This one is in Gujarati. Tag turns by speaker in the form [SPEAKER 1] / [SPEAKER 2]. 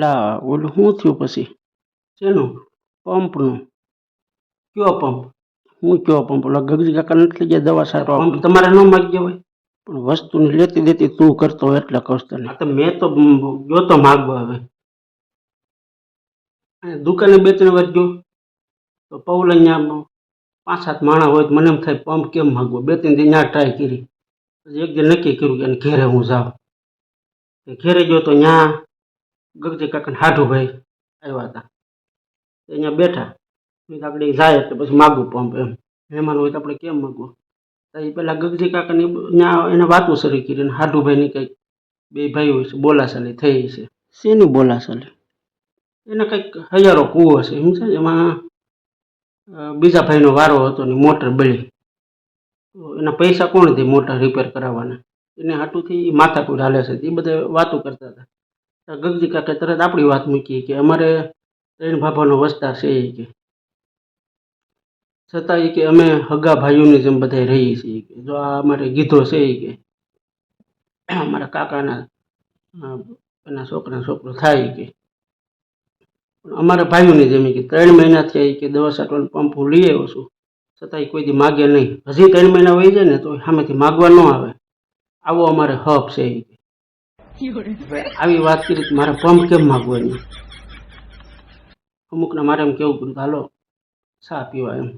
[SPEAKER 1] લા ઓલું શું થયું પછી? શેનું પંપનું કયો પંપ? હું કયો પંપ? ઓલા ગગજી કાકા નથી ગયા દવા સારો પંપ તમારે ન માગી હોય પણ વસ્તુની લેતી દેતી તું કરતો હોય એટલે કહું તને. તો મેં તો ગયો તો માગવા હવે. દુકાને બે ત્રણ વાર ગયો. તો પૌલ અહીંયા પાંચ સાત માણા હોય તો મને એમ થાય પંપ કેમ માગવો? બે ત્રણ દી ત્યાં ટ્રાય કરી. પછી એક દી નક્કી કર્યું કે એને ઘેરે હું જાઉં. ઘેરે ગયો તો ત્યાં ગગજી કાકા હાઠુભાઈ આવ્યા હતા. અહીંયા બેઠા. આપણે જાય એટલે પછી માગવું પંપ એમ. મહેમાન હોય તો આપણે કેમ માગવું? તો એ પહેલાં ગગજી કાકાની ત્યાં એને વાતું શરૂ કરી અને હાડુભાઈની કંઈક બે ભાઈ હોય છે બોલાચાલી થઈ છે. શેની બોલાશાલી? એને કંઈક હજારો કૂવો છે એમ છે એમાં બીજા ભાઈનો વારો હતો ને મોટર બળી. તો એના પૈસા કોણ દે મોટર રિપેર કરાવવાના? એને હાટુથી માથાકૂટ હાલે છે એ બધા વાતો કરતા હતા. ગગજી કાકે તરત આપણી વાત મૂકી કે અમારે ત્રણ ભાભાનો વસ્તાર છે એ કે. છતાં એ કે અમે હગા ભાઈઓની જેમ બધા રહીએ છીએ કે. જો આ અમારે ગીધો છે એ કે. અમારા કાકાના એના છોકરા છોકરો થાય કે. અમારા ભાઈઓની જેમ કે ત્રણ મહિનાથી આ કે દવા છાંટવાનો પંપ હું લઈ આવ્યો છું. છતાંય કોઈ દી માગે નહીં. હજી ત્રણ મહિના વહી જાય ને તો સામેથી માગવા ન આવે. આવો અમારે હબ છે એ કે. આવી વાત કરી મારે પંપ કેમ માગવો માગવાની અમુકને મારે એમ કેવું પડ્યું હાલો ચા પીવા એમ.